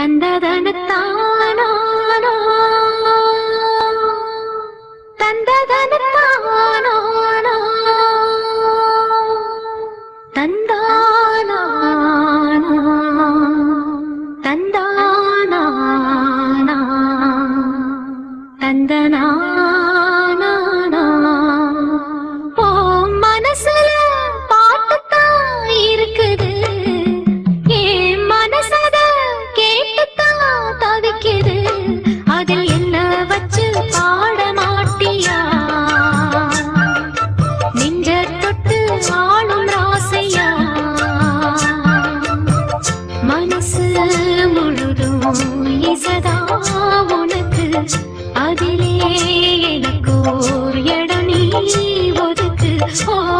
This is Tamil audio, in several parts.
தந்ததனத்தான் 你我的歌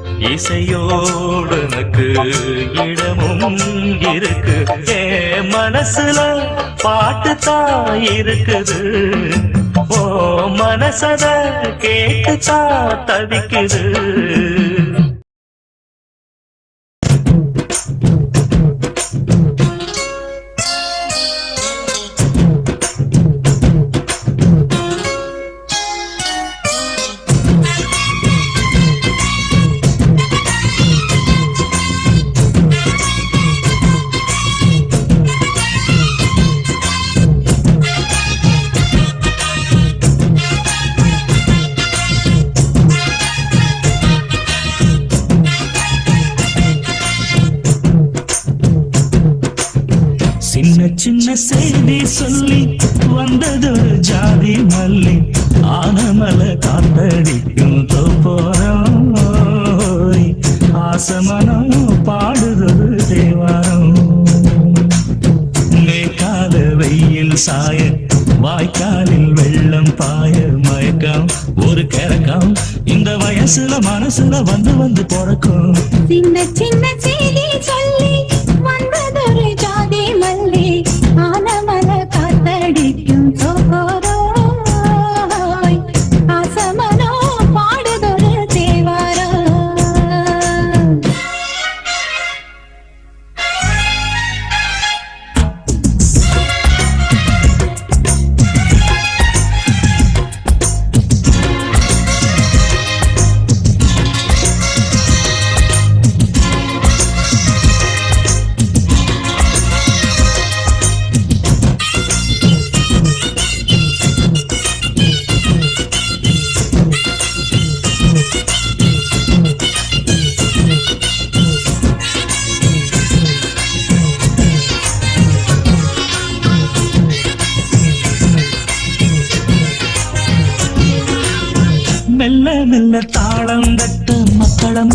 இசையோடனுக்கு இடமும் இருக்கு. ஏ மனசுல பாட்டுத்தான் இருக்குது. ஓ மனசத கேட்டுத்தான் தவிக்குது. சாய வாய்க்காலில் வெள்ளம் பாய மயக்கம். ஒரு கரக்கம் இந்த வயசுல மனசுல வந்து வந்து பிறக்கும். சின்ன சின்ன சொல்லி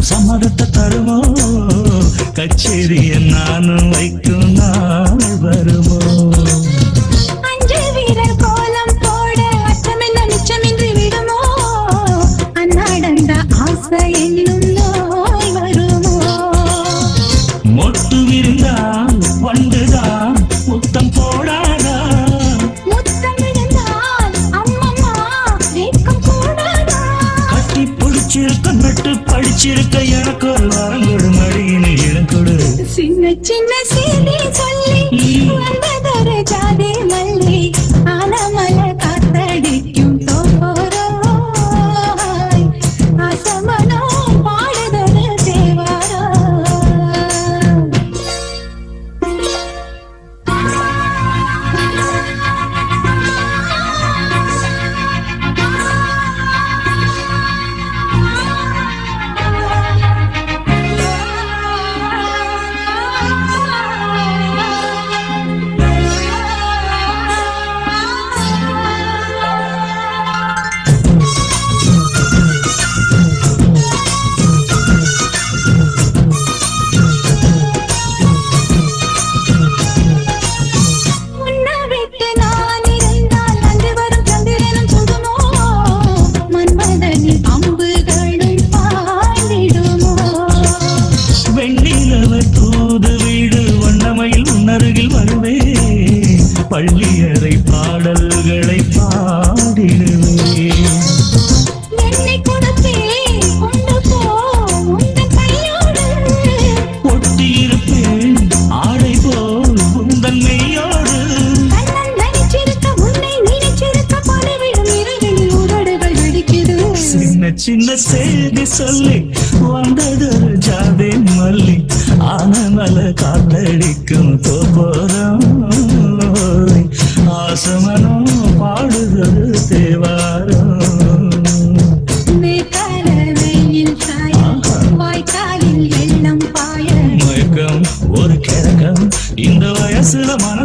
சம்மதத்தை தருவோம் கச்சேரிய நானும் என்ன செய்தி சொல்லி வந்ததொரு ஜாதே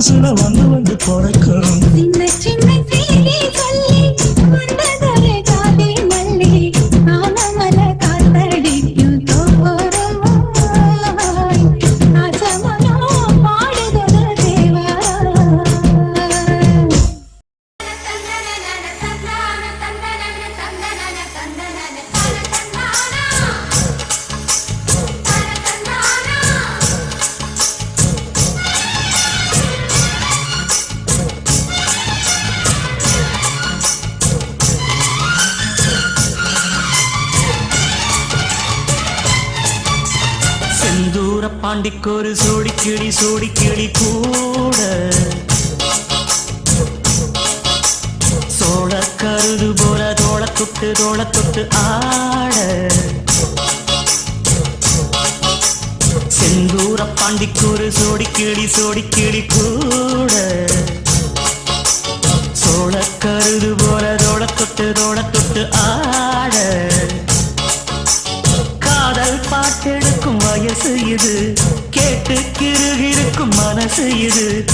மனசுல வந்து வந்து பிறக்கும் தோள தொட்டு ஆட. செந்தூர பாண்டிக்கூறு சோடி கிளி சோடி கிளி கூட. சோழ கருது போல தோள தொட்டு தோள தொட்டு ஆட. காதல் பாட்டெடுக்கும் வயசு இது கேட்டு கிருகிருக்கும் மனசு இது.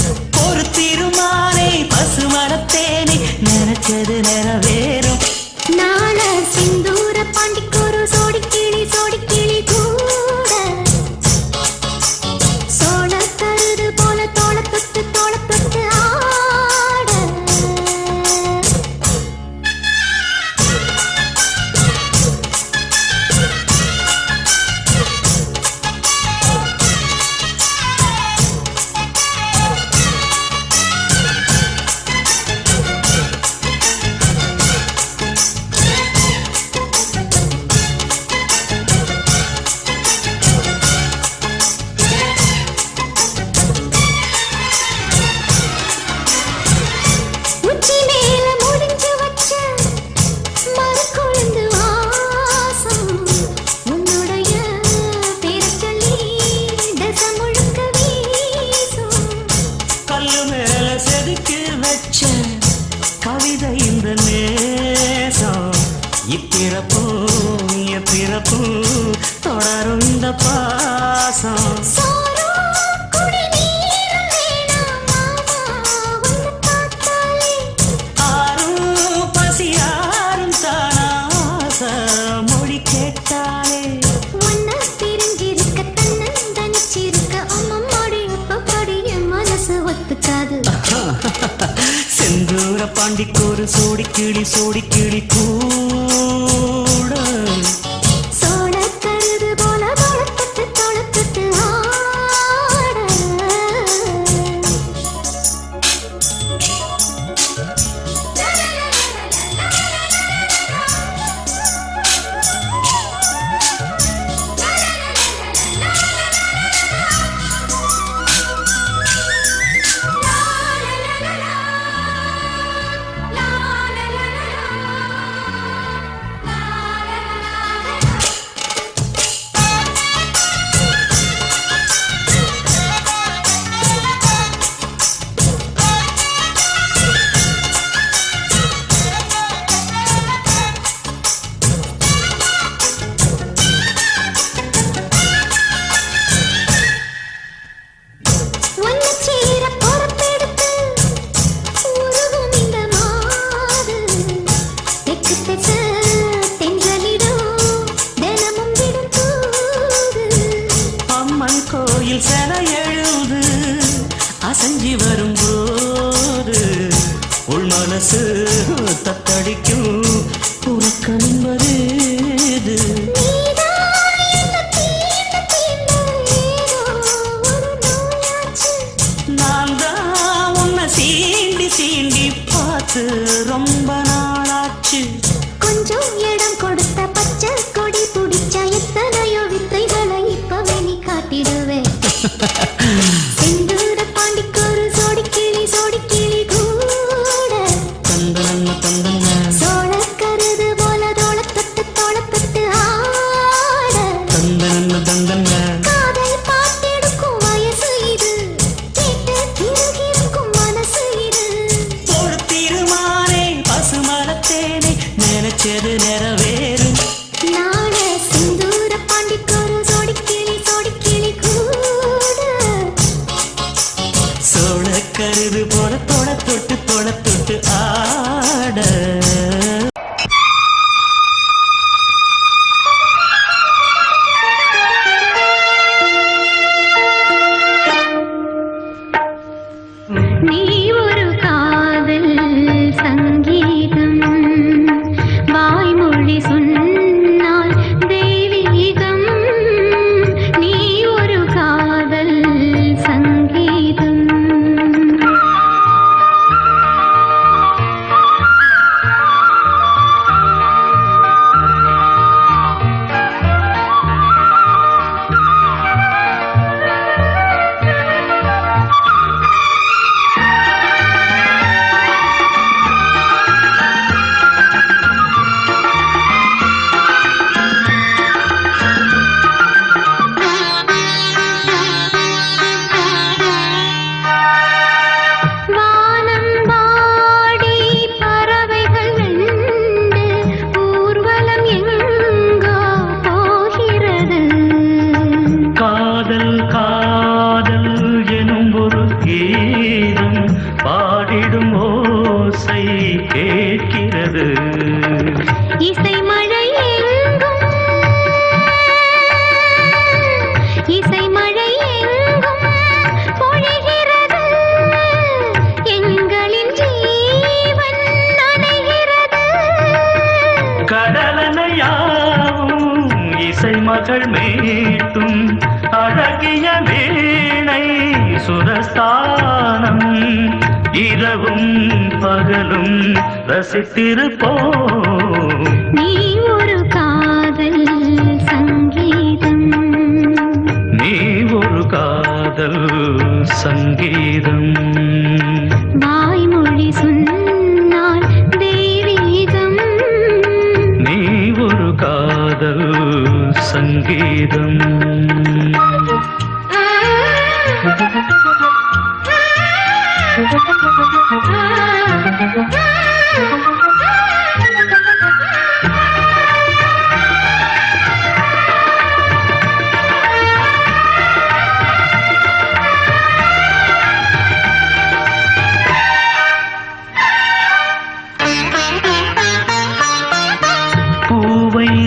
கிளி சோடி கிளி பார்த்து ரொம்ப நாளாச்சு. கொஞ்சம் இடம் கொடுத்த பச்சை கொடி பிடிச்ச எத்தனையோ வித்தைகளை இப்ப வெளி காட்டிடுவேன் இரவும் பகலும் ரசித்திருப்போ நீ ஒரு காதல் சங்கீதம். நீ ஒரு காதல் சங்கீதம். வாய்மொழி சொன்னால் தெய்வீகம். நீ ஒரு காதல் சங்கீதம்.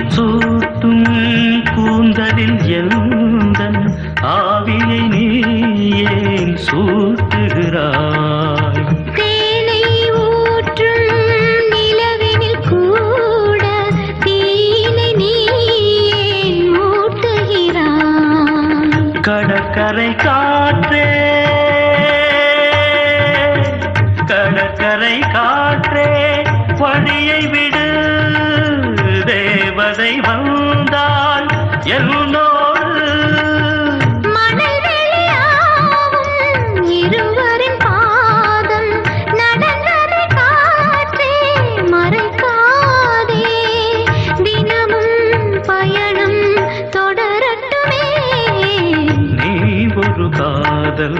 足。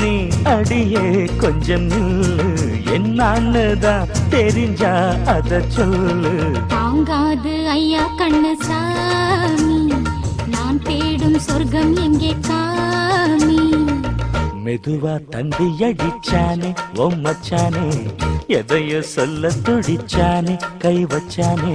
நீ அடியே கொஞ்சம் நில்லு. என்னான்னு தான் தெரிஞ்சா அத சொல்லு. தாங்காது ஐயா கண்ணு சாமி நான் தேடும் சொர்க்கம் எங்கே காமி? மெதுவா தந்தி அடிச்சானே மச்சானே. எதையோ சொல்ல துடிச்சானே கை வச்சானே.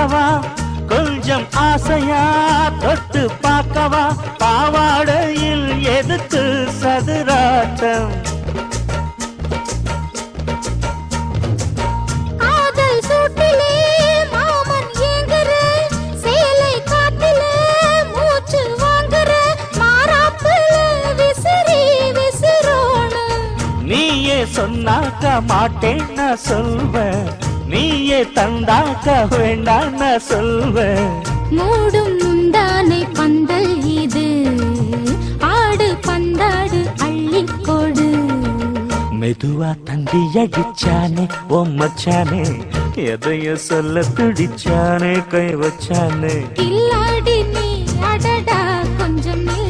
பார்க்கவா? கொஞ்சம் ஆசையா தொட்டு பார்க்கவா? பாவாடையில் எதுக்கு சதுராட்டம். சொன்னாக்க மாட்டேன் நான் சொல்வேன். நீயே தந்தாக்க வேண்டாம் நான் சொல்வேன். மூடும் முந்தானை பந்தல் இது. ஆடு பந்தாடு அள்ளிக்கொடு மெதுவா தந்தி அடிச்சானே ஓ மச்சானே எதைய சொல்ல துடிச்சானே கை வச்சானே. கில்லாடி நீ அடடா கொஞ்சம் நில்லு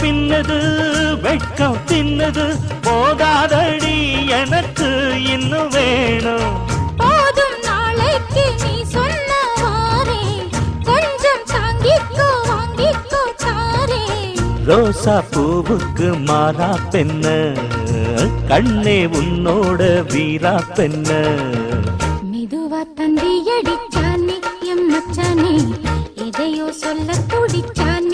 பின்னது வெட்கம் தின்னது போதாதடி எனக்கு இன்னும் வேணும். போதும் நாளைக்கு நீ சொன்ன வாரே கொஞ்சம் தாங்கி ரோசா பூவுக்கு மாறா பெண்ண கண்ணே உன்னோட வீரா பெண்ண. மெதுவா தந்தி அடிச்சானே எம் மச்சானே எதையோ சொல்ல துடிச்சானே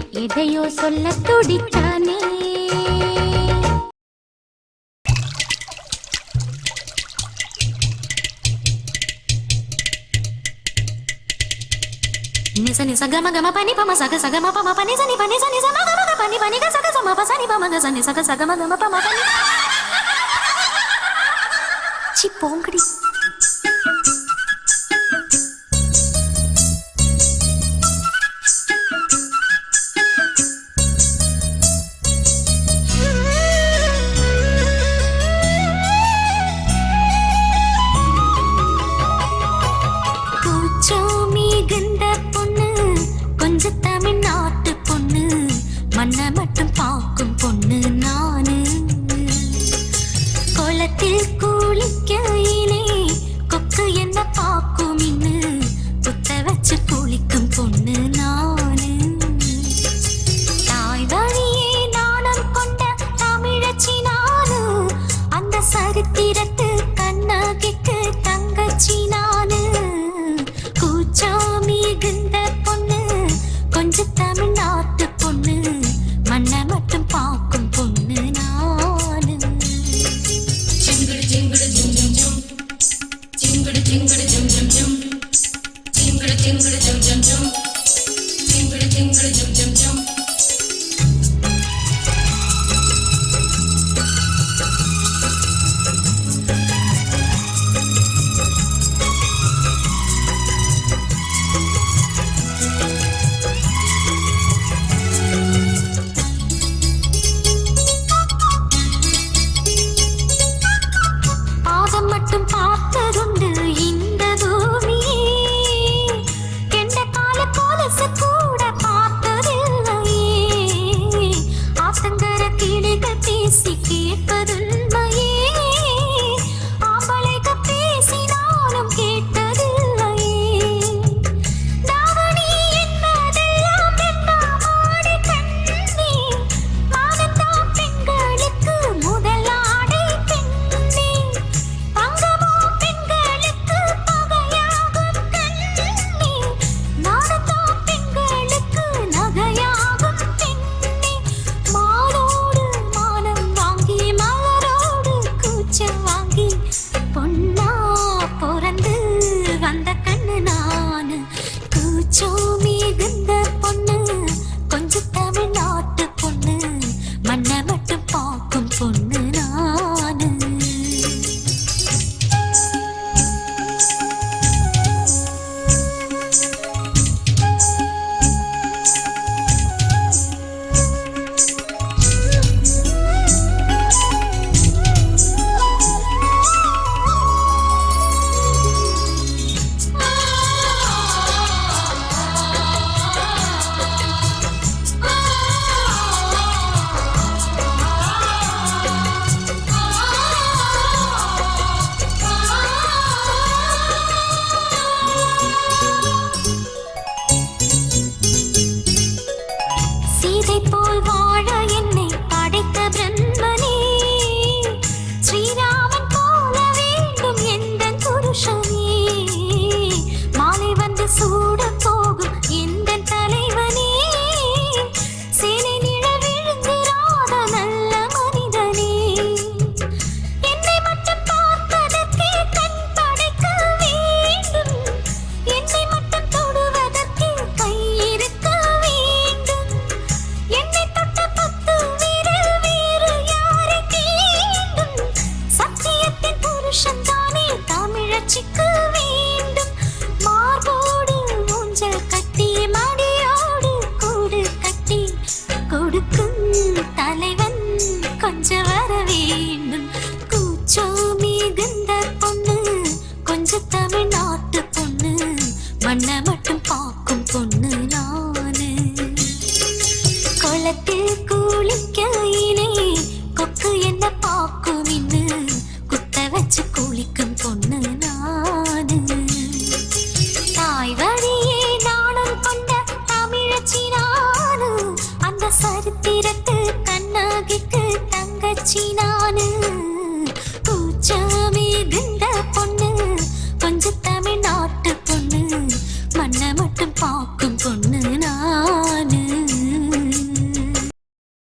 எதையோ சொல்ல துடிச்சானே Nisa nisa gama gama pani pama saga saga ma pama pani sa ni pani sa ni sa ma gama ga pani pani ga saga sa ma pa sa ni pama ga sa ni saga saga மண்ணை மட்டும்